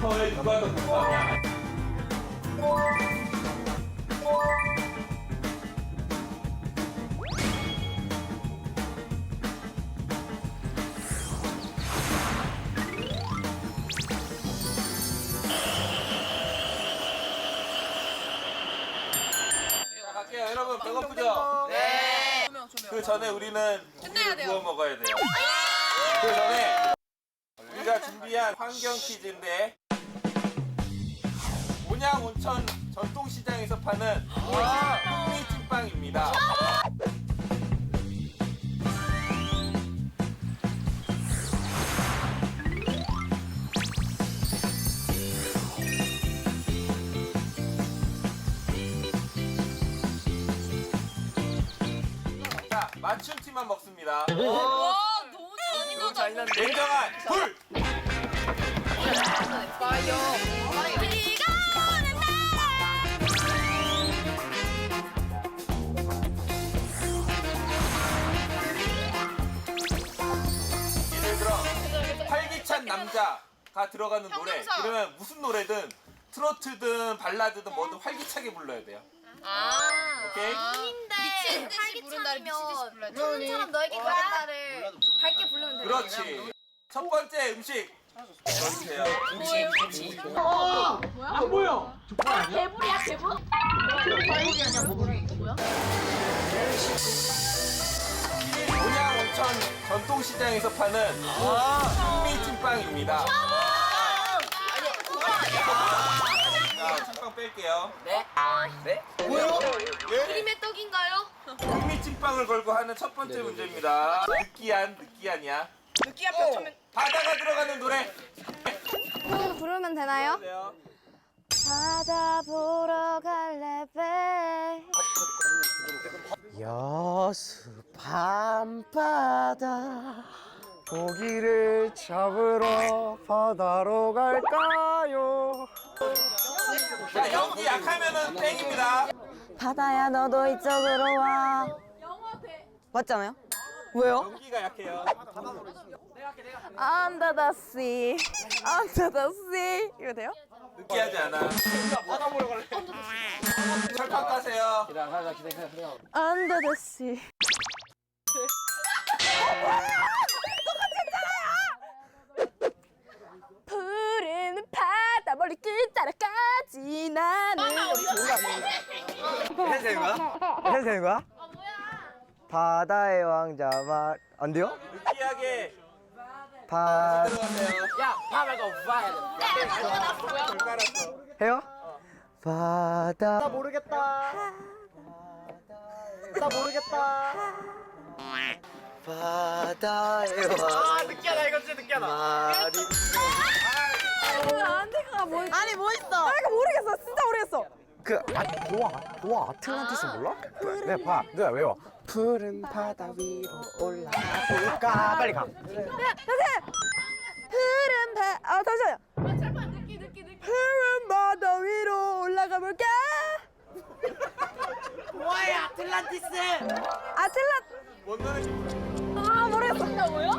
놀이터에 누가 더 공감이야? 자, 갈게요. 여러분 배고프죠? 네. 그 전에 우리는 구워 먹어야 돼요. 그 전에 우리가 준비한 환경 퀴즈인데 온양 온천 전통시장에서 파는 흑미찐빵입니다. 자, 맞춘 팀만 먹습니다. 와 너무 잔인하다. 냉정한 불! 비가 남자가 들어가는 노래. 형용사. 그러면 무슨 노래든 트로트든 발라드든 뭐든 활기차게 불러야 돼요. 아. 오케이? 미친. 듯이 부른다. 미친 듯이 불러야 돼. 처럼 너에게 가겠다를 밝게 부르면 돼. 그렇지. 첫 번째 음식. 넣어주세요. 개불이야 개불? 온양 온천 전통시장에서 파는 흑미찐빵입니다 자 찐빵 뺄게요. 그림의 떡인가요? 흑미찐빵을 걸고 하는 첫 번째 문제입니다. 느끼한 느끼하냐 느끼한 뼈 바다가 들어가는 노래. 부르면 되나요? 바다 보러 갈래 배. 여수 밤바다 고기를 잡으러 바다로 갈까요? 자 연기 약하면은 땡입니다 바다야 너도 이쪽으로 와 맞잖아요? 왜요? 연기가 약해요 Under the sea Under the sea 이거 돼요? 느끼하지 않아 철판 까세요 Under the sea 푸른 멀리 끝자락까지 나는. 해도 되는 거야? 해도 되는 거야? 바다의 왕자 말... 안 돼요? 느끼하게. 바... 야 파야 돼 깔았어 해요? 바다. 나 모르겠다. 나 모르겠다. 바다의 왕자 아 느끼하다. 이거 진짜 느끼하다. 말이 안돼 가뭐 아니 뭐 있어? 아 이거 모르겠어. 진짜 모르겠어. 그 아, 도와 도와 아틀란티스 몰라? 네 봐, 누가 외워. 푸른 바다 위로 올라갈까? 빨리 가. 푸른 바 아 잠시만요. 푸른 바다 위로 올라가 볼까? 뭐야 아틀란티스. 아틀란 뭔 노래 아 모르겠어. 뭐요?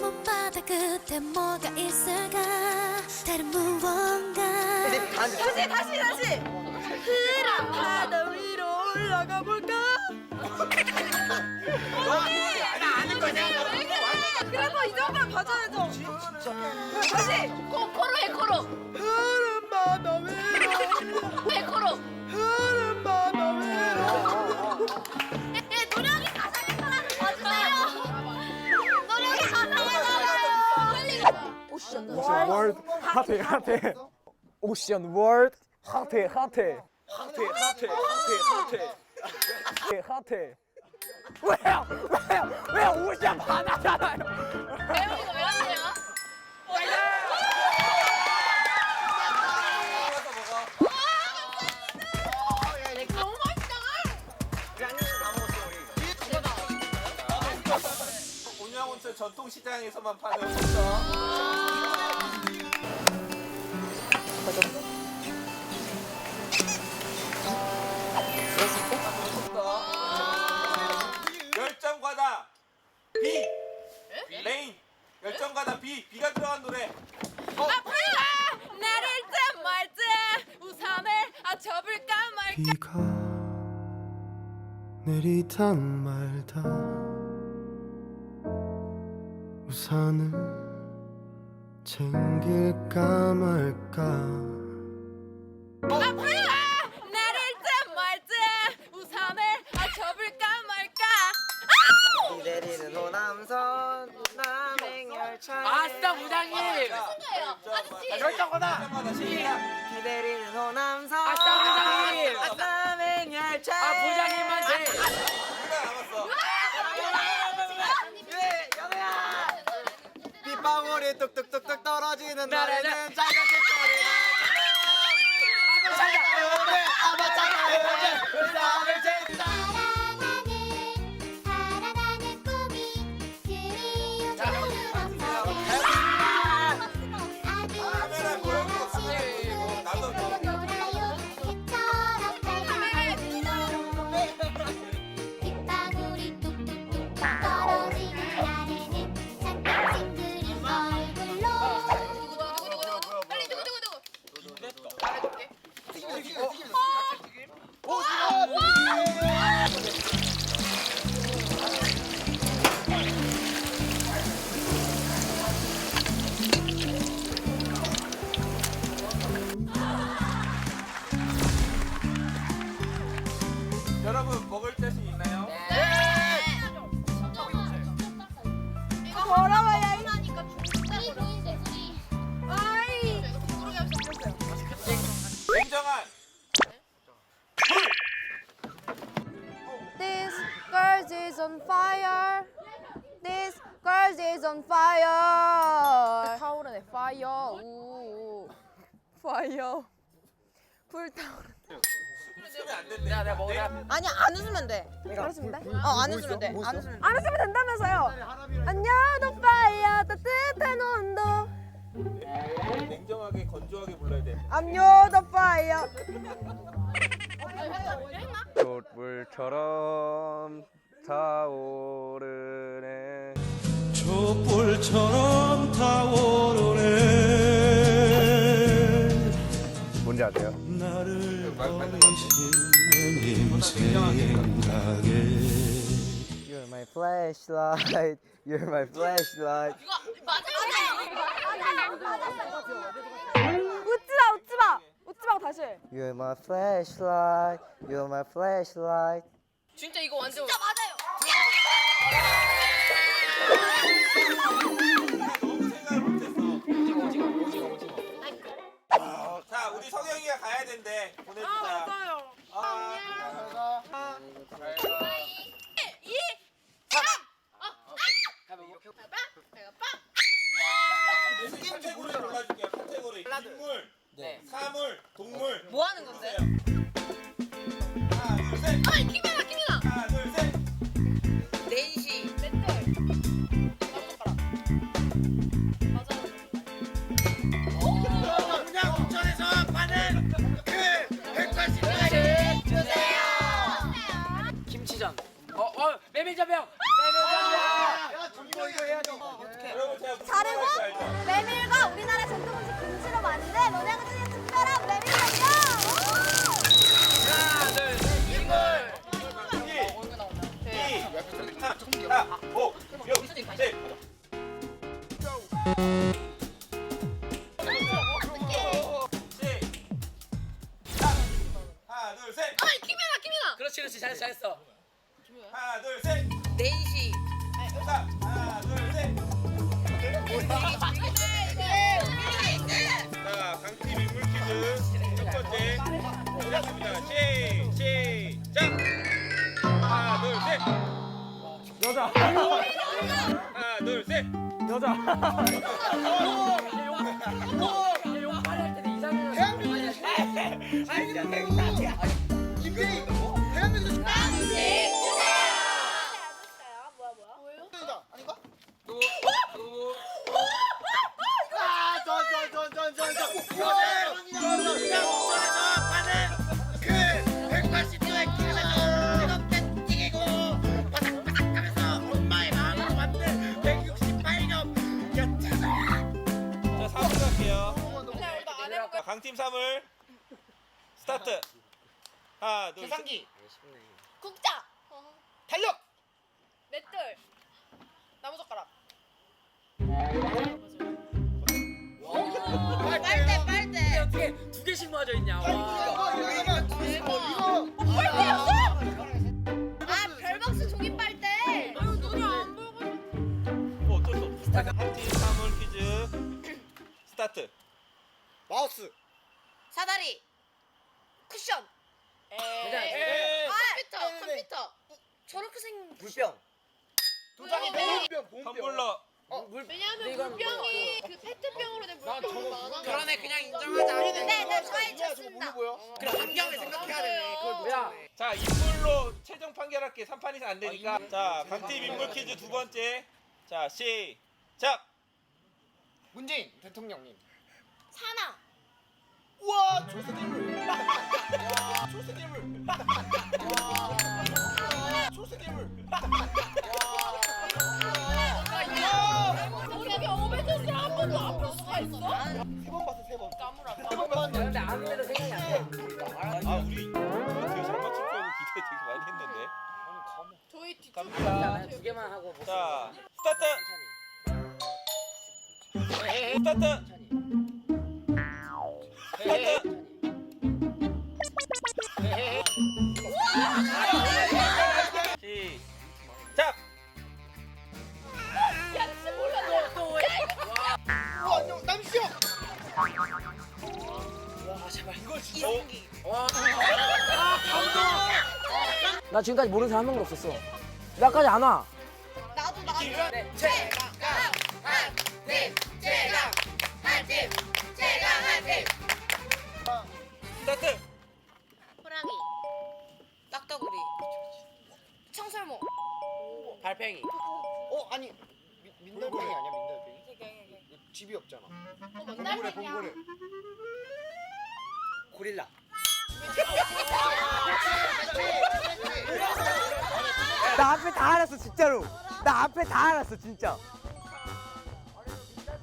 저먼 바다 끝에 뭐가 있을까 다른 무언가 다시 다시 다시 푸른 바다 위로 올라가 볼까 언니 나 아는 거냐 그래도 이 정도는 봐줘야죠 다시 코 코로 해 코로. 푸른 바다 위로 해 코로. 푸 월드 핫해 핫해. 오션 월드 핫해 핫해. 핫해 핫해 핫해 핫해. 핫해. 왜요? 왜요? 왜 오션 바다잖아요. 배우이가 왜 하세요? 너무 맛있다. 온양온천 전통시장에서만 파는 호떡 내리다 말다. 우산을 챙길까 말까. 나를 때 말때 우산을 아 접을까 말까! 기다리는 호남선. 남행열차 아싸 부장님 기다리는 호남선 아싸 부장님 아 부장님한테 우리가 남았어 예, 연우야 빗방울이 뚝뚝뚝뚝 떨어지는 날에는 나라는 작은 빗소리 아마 작은 불쌍을 젠다 사랑하는 타오르네. fire. 우. fire. 불타오르. 내가 내가 먹어 내가 아니 안 웃으면 돼 안 웃으면 돼? 어안 웃으면 돼 안 웃으면 돼 안 웃으면 된다면서요. 안녕, 더 fire. 따뜻한 온도. 냉정하게 건조하게 불러야 돼 안녕, 더 fire. 촛불처럼 타오르네 촛불처럼 타오르네 뭔지 아세요? 나를 버리시는 생각에 You're my flashlight You're my flashlight 웃지 마, 웃지 마. 웃지 말고 다시. 해. You're my flashlight You're my flashlight 진짜 이거 완전 진짜 맞아요 자 우리 성영이가 가야 된대. 보내주자. 아 맞아요. 이 내가 빵 카테고리 골라줄게요. 카테고리. 인물. 네. 사물 동물. 뭐 하는 건데? 하나 둘셋. 아이 김연 말인지 알죠? 메밀과 우리나라 전통 음식 김치로 만든 논양 중에 특별한. 하나 둘셋 둘, 셋. 아이 김연아 김연아 그렇지 그렇지 잘했어 잘했어 하나, 둘, 셋. 네이시 자, 하나, 둘, 셋. 자, 강팀 인물 퀴즈 첫 번째 보겠습니다. 시, 시작. 하나, 둘, 셋. 여자 하나, 둘, 셋. 여자 강팀 사물 스타트. 하나 둘 셋. 계산기 국자. 달력 맷돌. 나무젓가락. 빨대 이게 어떻게 두 개씩 맞아 있냐? 와. 아 별박스 종이 빨대. 아유 눈이 안 보고. 뭐 어쩔 수 없어. 한팀 사물 퀴즈 스타트. 마우스 사다리. 쿠션. 가자. 에이. 컴퓨터. 컴퓨터. 저렇게 생긴. 물병 도장이 네. 물병 텀블러. 왜냐하면 이건 물병이 그 페트병으로 된 물병이 많아. 그러네 인정하자 네, 네, 저희 쳤습니다. 그래 환경을 생각해야 되네 그걸 야, 자 인물로 최종 판결할게 3판 이상 안 되니까 자 각팀 인물 퀴즈 두 번째 자 시작 문재인 대통령님 사나. 우와 초세괴물 초세괴물 초세괴물 우리 경험해줘서 한 번도 안 볼 수가 있어? 세번 생각이 안 나. 아 우리 되게 잘 맞출 거고 기대 되게 많이 했는데 저희 뒤쪽. 갑니다 자, 두 개만 하고 못자 써. 스타트 천천히. 스타트 천천히. 스타트 나 지금까지 모르는 사람 한 명도 없었어. 나까지 안 와. 나도 나도. 네. 제강 한팀 제강 한팀 제강 한팀. 스타트 호랑이. 딱따구리. 청설모. 달팽이. 어 아니 민- 민달팽이 아니야 민달팽이 집이 없잖아 어, 봉고래 만날팽이야. 봉고래 고릴라. 다 알았어 진짜로 나 앞에 다 알았어 진짜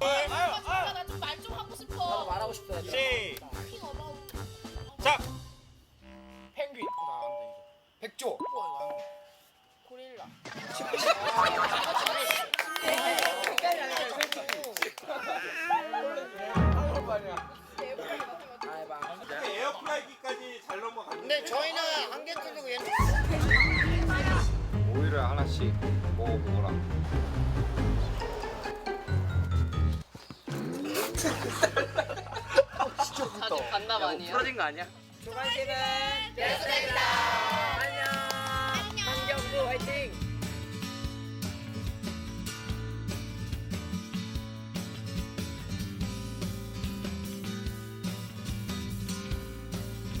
아, 나좀 말 좀 하고 나도 싶어. 말하고 싶다. 시작 킹. 펭귄 백조 고릴라. 아, 해봐. 에어프라이기까지 잘 넘어갔는데 근데 저희는 한개 뚫리고 얘는 오이를 하나씩 먹어보거라 아직 반납 아니야? 부러진 거 아니야? 수고하시는 됐습니다.